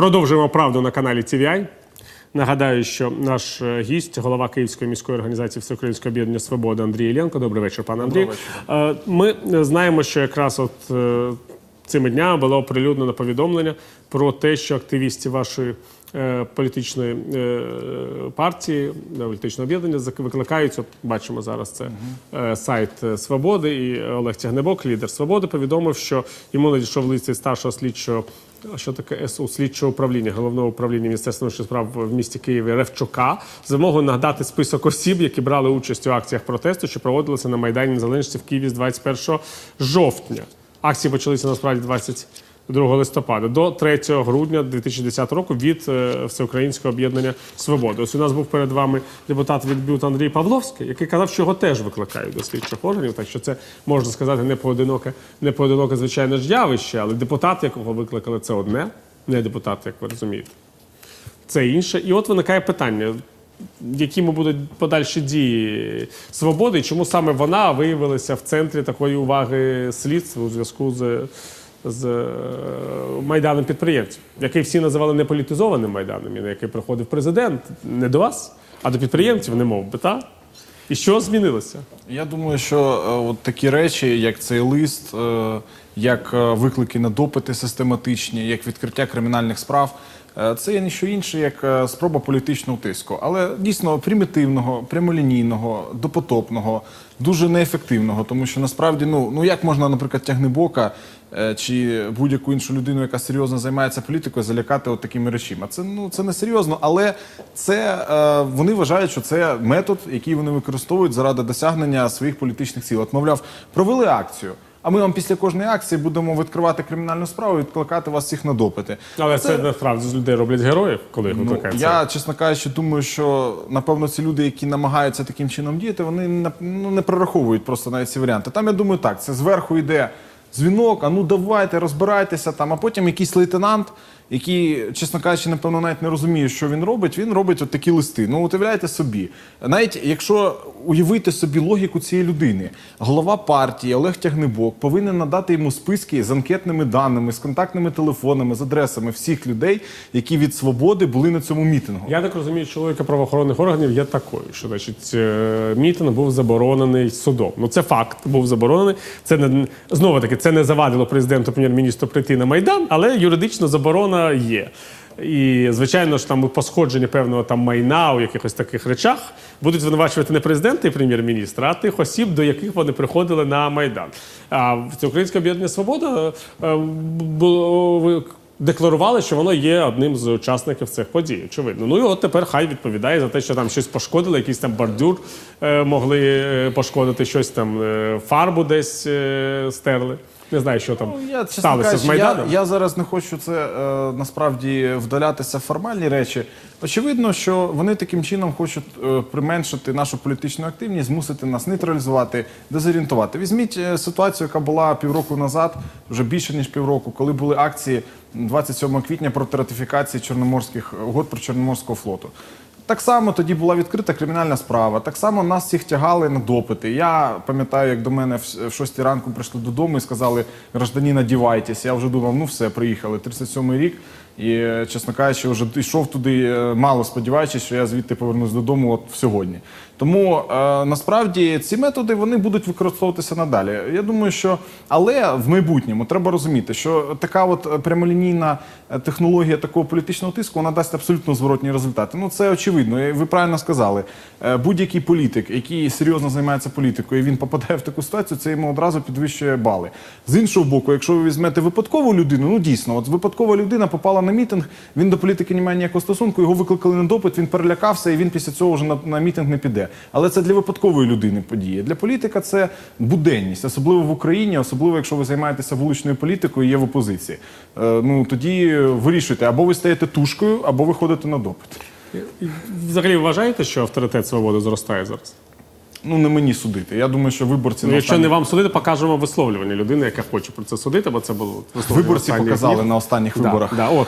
Продовжуємо правду на каналі TVI. Нагадаю, що наш е, гість, голова Київської міської організації Всеукраїнського об'єднання Свобода Андрій Іллєнко. Добрий вечір, пане Андрій. Е, Ми е, знаємо, що якраз от цими днями було оприлюднено повідомлення про те, що активісти вашої політичної е, партії, е, політичного об'єднання викликають. От бачимо зараз це е, сайт е, Свободи. І Олег Тягнебок, лідер Свободи, повідомив, що йому надійшов лист від старшого слідчого. Що таке СУ слідчого управління головного управління Міністерства внутрішніх справ в місті Києві Ревчука з вимогою нагадати список осіб, які брали участь у акціях протесту, що проводилися на Майдані Незалежності в Києві з 21 жовтня. Акції почалися насправді 22 листопада до 3 грудня 2010 року від е, Всеукраїнського об'єднання Свобода. Ось у нас був перед вами депутат від БЮТ Андрій Павловський, який казав, що його теж викликають до слідчих органів. Так що це можна сказати не поодиноке, не поодиноке звичайне ж явище, але депутат, якого викликали, це одне, не депутат, як ви розумієте. Це інше. І от виникає питання. Якими будуть подальші дії свободи, і чому саме вона виявилася в центрі такої уваги слідства у зв'язку з, з е, майданом підприємців, який всі називали неполітизованим майданом, і на який приходив президент не до вас, а до підприємців, не мов би, так? І що змінилося? Я думаю, що е, от такі речі, як цей лист, е, як е, виклики на допити систематичні, як відкриття кримінальних справ, е, це є ніщо інше, як е, спроба політичного тиску, але дійсно примітивного, прямолінійного, допотопного, дуже неефективного, тому що насправді, ну ну як можна, наприклад, тягнебока е, чи будь-яку іншу людину, яка серйозно займається політикою, залякати от такими речима. Це ну це не серйозно, але це е, вони вважають, що це метод, який вони використовують заради досягнення своїх політичних цілей. От, мовляв, провели акцію. А ми вам після кожної акції будемо відкривати кримінальну справу і відкликати вас всіх на допити. Але це, насправді з людей роблять героїв, коли їх Ну, я, чесно кажучи, думаю, що напевно ці люди, які намагаються таким чином діяти, вони ну, не прораховують просто навіть ці варіанти. Там я думаю, так, це зверху йде дзвінок, а ну давайте, розбирайтеся там, а потім якийсь лейтенант, який, чесно кажучи, напевно, навіть не розуміє, що він робить, він робить от такі листи. Ну, от уявляєте собі. Навіть якщо уявити собі логіку цієї людини, голова партії Олег Тягнебок повинен надати йому списки з анкетними даними, з контактними телефонами, з адресами всіх людей, які від свободи були на цьому мітингу. Я так розумію, що логіка правоохоронних органів є такою, що значить е, мітинг був заборонений судом. Ну це факт, був заборонений. Це не знову таки це не завадило президенту прем'єр-міністру прийти на майдан, але юридично заборона є. І звичайно ж там по сходженні певного там майна у якихось таких речах будуть звинувачувати не президента і прем'єр-міністра, а тих осіб, до яких вони приходили на майдан. А це Українське об'єднання Свобода е, декларували, що воно є одним з учасників цих подій. Очевидно. Ну і от тепер хай відповідає за те, що там щось пошкодили, якийсь там бордюр е, могли е, пошкодити, щось там е, фарбу десь е, стерли. Не знаю, що там Ну, Я, сталося кажучи, з Майданом. Я, я зараз не хочу це е, насправді вдалятися в формальні речі. Очевидно, що вони таким чином хочуть е, применшити нашу політичну активність, змусити нас нейтралізувати, дезорієнтувати. Візьміть е, ситуацію, яка була півроку назад, вже більше ніж півроку, коли були акції 27 квітня проти ратифікації чорноморських угод про Чорноморського флоту. Так само тоді була відкрита кримінальна справа. Так само нас всіх тягали на допити. Я пам'ятаю, як до мене в в 6 ранку прийшли додому і сказали, гражданин, надівайтесь. Я вже думав, ну все, приїхали. 37-й рік. І, чесно кажучи, вже йшов туди, е, мало сподіваючись, що я звідти повернусь додому от сьогодні. Тому е, насправді ці методи вони будуть використовуватися надалі. Я думаю, що але в майбутньому треба розуміти, що така от е, прямолінійна технологія такого політичного тиску вона дасть абсолютно зворотні результати. Ну це очевидно. Ви правильно сказали. Будь-який політик, який серйозно займається політикою, і він попадає в таку ситуацію, це йому одразу підвищує бали. З іншого боку, якщо ви візьмете випадкову людину, ну дійсно, от випадкова людина попала на мітинг, він до політики не має ніякого стосунку, його викликали на допит, він перелякався і він після цього вже на, на мітинг не піде. Але це для випадкової людини подія. Для політика це буденність, особливо в Україні, особливо якщо ви займаєтеся вуличною політикою і є в опозиції. Е, ну тоді вирішуйте, або ви стаєте тушкою, або ви ходите на допит. І Взагалі вважаєте, що авторитет свободи зростає зараз? Ну не мені судити. Я думаю, що виборці Ну, на якщо останніх- не вам судити, покажемо висловлювання людини, яка хоче про це судити, бо це було висловлювання Виборці останніх показали днів. на останніх Да, виборах. Да, от.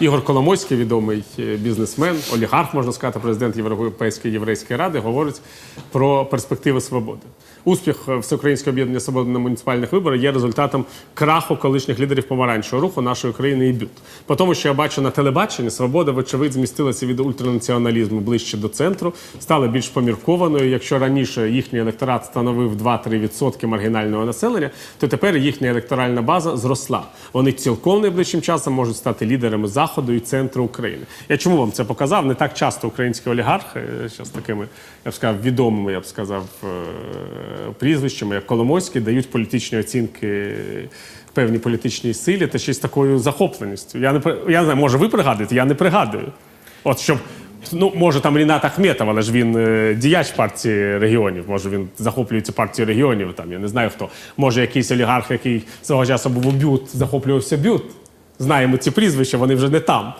Ігор Коломойський, відомий е, бізнесмен, олігарх, можна сказати, президент Європейської єврейської ради, говорить про перспективи свободи. Успіх е, Всеукраїнського об'єднання свободи на муніципальних виборах є результатом краху колишніх лідерів помаранчевого руху нашої країни і бют. По тому, що я бачу на телебаченні, свобода, вочевидь, змістилася від ультранаціоналізму ближче до центру, стала більш поміркованою. Якщо раніше їхній електорат становив 2-3% маргінального населення, то тепер їхня електоральна база зросла. Вони цілком найближчим часом можуть стати лідерами заходу і центру України. Я чому вам це показав? Не так часто українські олігархи, що з такими, я б сказав, відомими, я б сказав, е, прізвищами, як Коломойський, дають політичні оцінки певній політичній силі та ще з такою захопленістю. Я не я не знаю, може ви пригадуєте, я не пригадую. От щоб. Ну, може, там Рінат Ахметов, але ж він е, діяч партії регіонів. Може, він захоплюється партією регіонів. Там я не знаю хто. Може, якийсь олігарх, який свого часу був у бют, захоплювався бют. Знаємо ці прізвища, вони вже не там.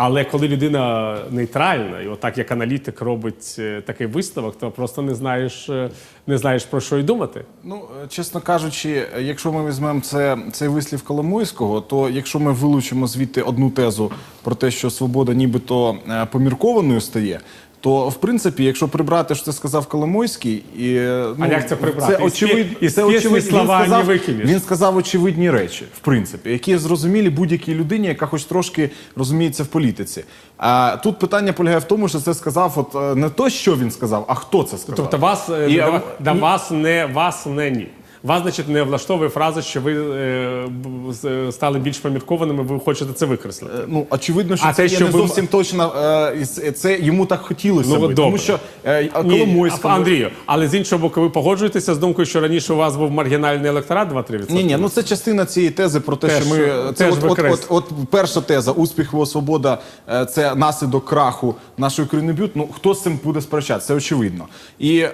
Але коли людина нейтральна, і отак як аналітик робить е, такий висновок, то просто не знаєш, е, не знаєш про що й думати. Ну, е, чесно кажучи, якщо ми візьмемо це, цей вислів Коломойського, то якщо ми вилучимо звідти одну тезу про те, що свобода нібито поміркованою стає. То в принципі, якщо прибрати, що це сказав Коломойський, і е, ну, А як це прибрати? Це Із очевид... пє- із це пісні очевид... слова він, не сказав, викинеш. він сказав очевидні речі, в принципі, які зрозумілі будь-якій людині, яка хоч трошки розуміється в політиці. А тут питання полягає в тому, що це сказав, от е, не то, що він сказав, а хто це сказав. Тобто вас, е, І, до, а, до вас не вас не ні. Вас, значить, не влаштовує фраза, що ви е, б- з- стали більш поміркованими, ви хочете це викреслити. Ну, очевидно, що А це те, є що не ви- зовсім точно. е, і це- Це йому так хотілося Ну, би. добре. Тому що е, Коломойському... Андрію, але з іншого боку, ви погоджуєтеся з думкою, що раніше у вас був маргінальний електорат 2-3%? Ні, ні, ну це частина цієї тези про те, Теж, що ми е, це теж от, от, от, от перша теза, успіх його свобода, е, це наслідок краху нашої країни б'ют. Ну хто з цим буде сперечатися? Це очевидно. І е,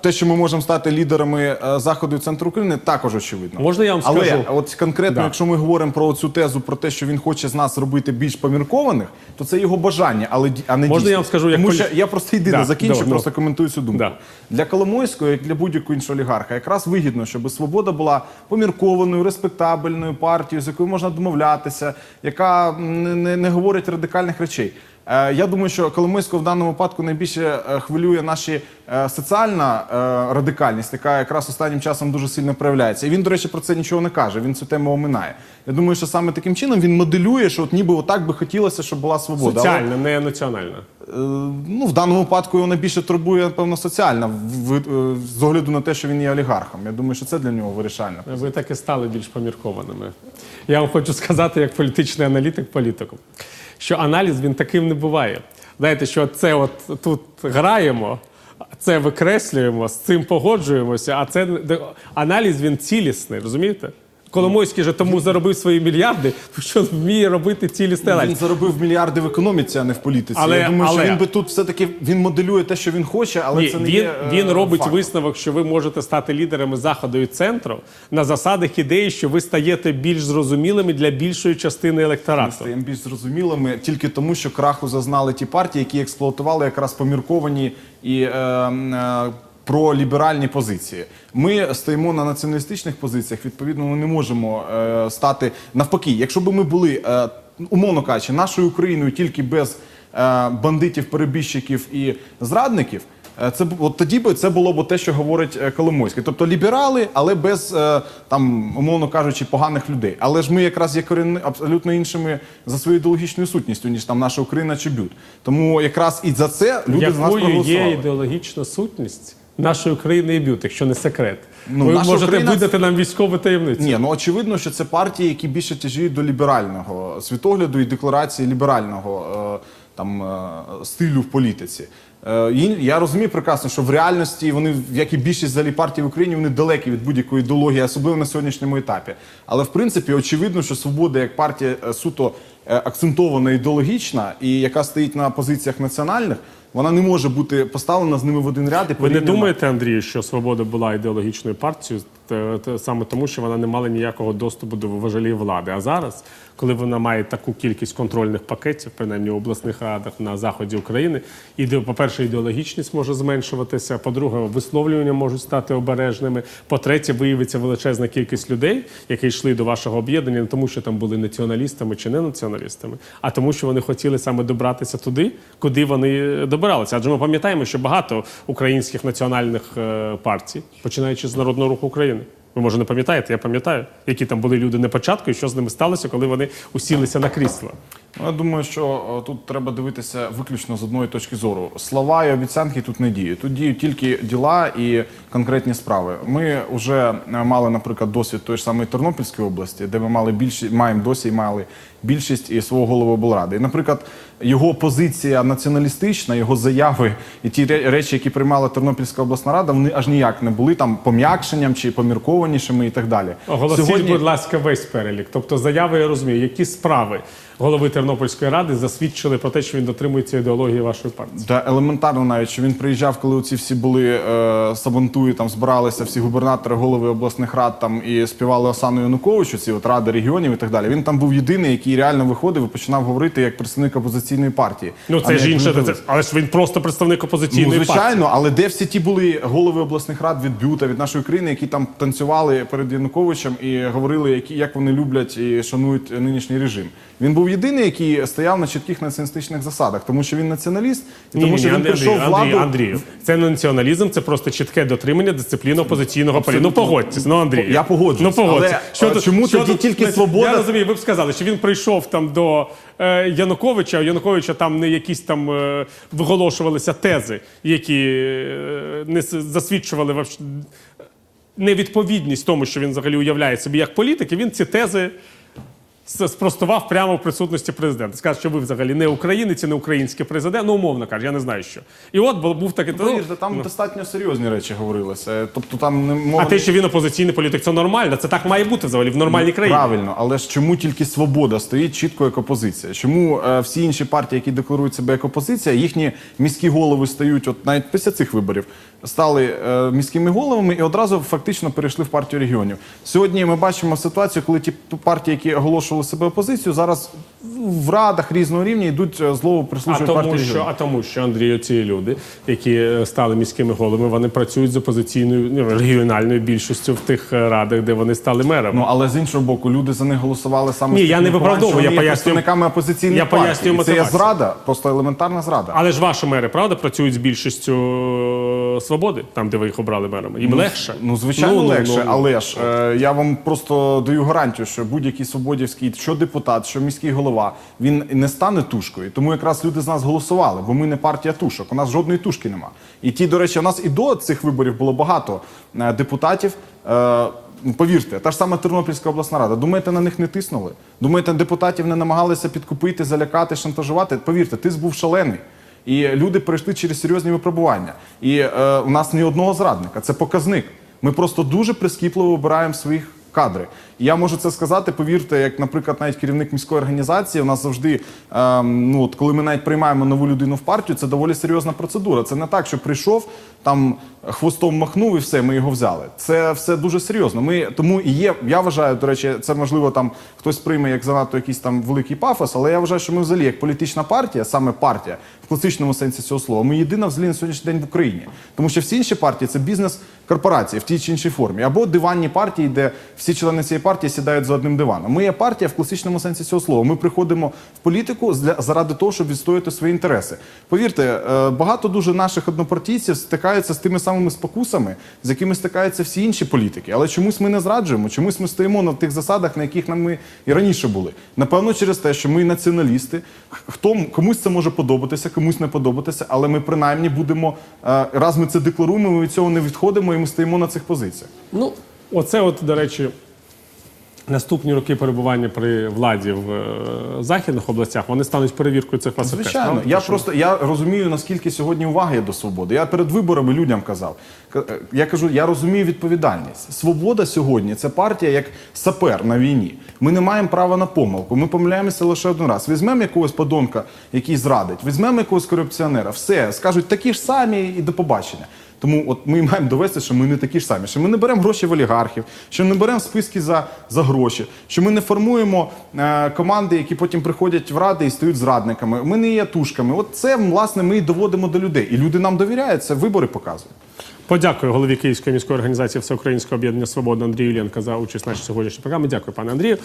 те, що ми можемо стати лідерами е, заходу і центру України, також очевидно. Можна я вам Але скажу? от конкретно, Да. якщо ми говоримо про цю тезу про те, що він хоче з нас робити більш поміркованих, то це його бажання, але а не Можна дійсність. я вам скажу, як Тому що я просто єдине Да, закінчу, ну. просто коментую цю думку. Да. Для Коломойського, як для будь-якого іншого олігарха, якраз вигідно, щоб свобода була поміркованою, респектабельною партією, з якою можна домовлятися, яка не, не, не говорить радикальних речей. Е, Я думаю, що Коломойського в даному випадку найбільше е, хвилює соціальна е, радикальність, яка якраз останнім часом дуже сильно проявляється. І він, до речі, про це нічого не каже. Він цю тему оминає. Я думаю, що саме таким чином він моделює, що от ніби отак би хотілося, щоб була свобода. Але- Соціальна, не національна. Ну, в даному випадку його найбільше турбує, напевно, соціальна, з огляду на те, що він є олігархом. Я думаю, що це для нього вирішальне. Ви так і стали більш поміркованими. Я вам хочу сказати, як політичний аналітик політику, що аналіз він таким не буває. Знаєте, що це от тут граємо, це викреслюємо, з цим погоджуємося, а це аналіз він цілісний, розумієте? Коломойський же тому заробив свої мільярди, що вміє робити цілісний Він заробив мільярди в економіці, а не в політиці. Але- Я думаю, але- що він би тут все-таки він моделює те, що він хоче, але Ні, це не він, є, е, він робить фактом. висновок, що ви можете стати лідерами заходу і центру на засадах ідеї, що ви стаєте більш зрозумілими для більшої частини Ми стаємо більш зрозумілими тільки тому, що краху зазнали ті партії, які експлуатували якраз помірковані і е, е, проліберальні позиції. Ми стоїмо на націоналістичних позиціях. Відповідно, ми не можемо е, стати навпаки. Якщо б ми були, е, умовно кажучи, нашою Україною тільки без е, бандитів, перебіжчиків і зрадників. Е, Це от тоді би це було б те, що говорить е, Коломойський. Тобто ліберали, але без е, там, умовно кажучи, поганих людей. Але ж ми якраз є корінни абсолютно іншими за своєю ідеологічною сутністю, ніж там наша Україна чи бют. Тому якраз і за це люди з нас Якою є ідеологічна сутність нашої країни і б'ют, якщо не секрет? Ну, ви наша можете Україна- видати нам військову таємницю. Ні, ну очевидно, що це партії, які більше тяжіють до ліберального світогляду і декларації ліберального е, там е, стилю в політиці. Е, Я розумію прекрасно, що в реальності вони, як і більшість взагалі партій в Україні, вони далекі від будь-якої ідеології, особливо на сьогоднішньому етапі. Але в принципі очевидно, що свобода як партія е, суто е, акцентована ідеологічна і яка стоїть на позиціях національних, вона не може бути поставлена з ними в один ряд. І Ви не порівняна. думаєте, Андрію, що Свобода була ідеологічною партією саме тому, що вона не мала ніякого доступу до важелі влади? А зараз, коли вона має таку кількість контрольних пакетів, принаймні в обласних радах на заході України, іде, по-перше, ідеологічність може зменшуватися. По-друге, висловлювання можуть стати обережними. По-третє, виявиться величезна кількість людей, які йшли до вашого об'єднання, не тому, що там були націоналістами чи не націоналістами, а тому, що вони хотіли саме добратися туди, куди вони добираються. Обиралися. Адже ми пам'ятаємо, що багато українських національних е, партій, починаючи з Народного руху України. Ви може не пам'ятаєте, я пам'ятаю, які там були люди на початку і що з ними сталося, коли вони усілися на крісла. Ну, Я думаю, що тут треба дивитися виключно з одної точки зору. Слова і обіцянки тут не діють. Тут діють тільки діла і конкретні справи. Ми вже е, мали, наприклад, досвід тої ж самої Тернопільської області, де ми мали більшість, маємо досі і мали більшість і свого голови облради. І, наприклад, його позиція націоналістична, його заяви і ті речі, які приймала Тернопільська обласна рада, вони аж ніяк не були там пом'якшенням чи поміркованішими і так далі. Оголосіть, будь ласка, весь перелік. Тобто заяви, я розумію, які справи голови Тернопільської ради засвідчили про те, що він дотримується ідеології вашої партії. Та елементарно навіть, що він приїжджав, коли оці всі були е, сабантуї, там збиралися всі губернатори, голови обласних рад там і співали Осану Януковичу, ці от ради регіонів і так далі. Він там був єдиний, який реально виходив і починав говорити як представник опозиційної партії. Ну це ж інше, це, але ж він просто представник опозиційної Ну, партії. звичайно, але де всі ті були голови обласних рад від Бюта, від нашої країни, які там танцювали перед Януковичем і говорили, які як вони люблять і шанують нинішній режим. Він був єдиний, який стояв на чітких націоналістичних засадах, тому що він націоналіст, і Ні, тому ні, що ні, він Андрій, прийшов Андрій, владу. Андрію, це не націоналізм, це просто чітке дотримання дисципліни опозиційного політику. Ну погодьтесь, ну Андрій. Я погоджуюсь, Ну погодьтесь. але, а чому тоді тільки ну, свобода? Я розумію, ви б сказали, що він прийшов там до е, Януковича, а у Януковича там не якісь там е, виголошувалися тези, які е, не засвідчували вообще невідповідність тому, що він взагалі уявляє собі як політик, і він ці тези спростував прямо в присутності президента. Сказав, що ви взагалі не українець, і не український президент, ну умовно кажучи, я не знаю що. І от бу- був такий. ну, Повірте, там достатньо серйозні речі говорилися. Тобто там не мова а те, що він опозиційний політик, це нормально. Це так має бути взагалі в нормальній країні. Правильно, але ж чому тільки свобода стоїть чітко як опозиція? Чому е, всі інші партії, які декларують себе як опозиція, їхні міські голови стають, от навіть після цих виборів, стали е, міськими головами і одразу фактично перейшли в партію регіонів. Сьогодні ми бачимо ситуацію, коли ті партії, які оголошували себе опозицію. зараз в радах різного рівня йдуть е, А тому, партії що, а тому, що Андрію, ці люди, які е, стали міськими головами, вони працюють з опозиційною ну, регіональною більшістю в тих е, радах, де вони стали мерами. Ну але з іншого боку, люди за них голосували саме Ні, з я не виправдовую, я пояснюю- представниками опозиційної я партії. пояснюю І це є зрада, просто елементарна зрада. Але ж ваші мери, правда, працюють з більшістю свободи, там, де ви їх обрали мерами. Їм легше. Ну, звичайно, Ну, ну, легше, ну, ну. але ж е, я вам просто даю гарантію, що будь-який свободівський, що депутат, що міський голова, він не стане тушкою. Тому якраз люди з нас голосували, бо ми не партія тушок. У нас жодної тушки нема. І ті, до речі, у нас і до цих виборів було багато е, депутатів. Е, ну, Повірте, та ж сама Тернопільська обласна рада. Думаєте, на них не тиснули? Думаєте, депутатів не намагалися підкупити, залякати, шантажувати? Повірте, тиск був шалений. І люди пройшли через серйозні випробування. І е, у нас ні одного зрадника. Це показник. Ми просто дуже прискіпливо обираємо своїх кадри. І я можу це сказати, повірте, як, наприклад, навіть керівник міської організації, у нас завжди, ем, ну от коли ми навіть приймаємо нову людину в партію, це доволі серйозна процедура. Це не так, що прийшов там хвостом махнув і все, ми його взяли. Це все дуже серйозно. Ми тому і є. Я вважаю, до речі, це можливо там хтось прийме як занадто якийсь там великий пафос, але я вважаю, що ми взагалі як політична партія, саме партія в класичному сенсі цього слова, ми єдина взагалі на сьогоднішній день в Україні. Тому що всі інші партії це бізнес-корпорації в тій чи іншій формі, або диванні партії, де всі члени цієї партії сідають за одним диваном. Ми є партія в класичному сенсі цього слова. Ми приходимо в політику заради того, щоб відстояти свої інтереси. Повірте, е, багато дуже наших однопартійців стикаються з тими самими спокусами, з якими стикаються всі інші політики. Але чомусь ми не зраджуємо, чомусь ми стоїмо на тих засадах, на яких нам ми і раніше були. Напевно, через те, що ми націоналісти. Хто комусь це може подобатися, комусь не подобатися, але ми принаймні будемо е, раз ми це декларуємо, ми від цього не відходимо і ми стоїмо на цих позиціях. Ну, оце, от, до речі, наступні роки перебування при владі в е, західних областях, вони стануть перевіркою цих вас Звичайно, я просто я розумію наскільки сьогодні уваги є до свободи. Я перед виборами людям казав. Е, Я кажу, я розумію відповідальність. Свобода сьогодні це партія як сапер на війні. Ми не маємо права на помилку. Ми помиляємося лише один раз. Візьмемо якогось подонка, який зрадить, візьмемо якогось корупціонера, все скажуть такі ж самі і до побачення. Тому от ми маємо довести, що ми не такі ж самі, що ми не беремо гроші в олігархів, що не беремо списки за, за гроші, що ми не формуємо е, команди, які потім приходять в ради і стають зрадниками. Ми не є тушками. От це власне ми і доводимо до людей. І люди нам довіряють. Це вибори показують. Подякую голові Київської міської організації Всеукраїнського об'єднання Свобода Андрію Іллєнка за участь в нашій сьогоднішній програмі. Дякую, пане Андрію.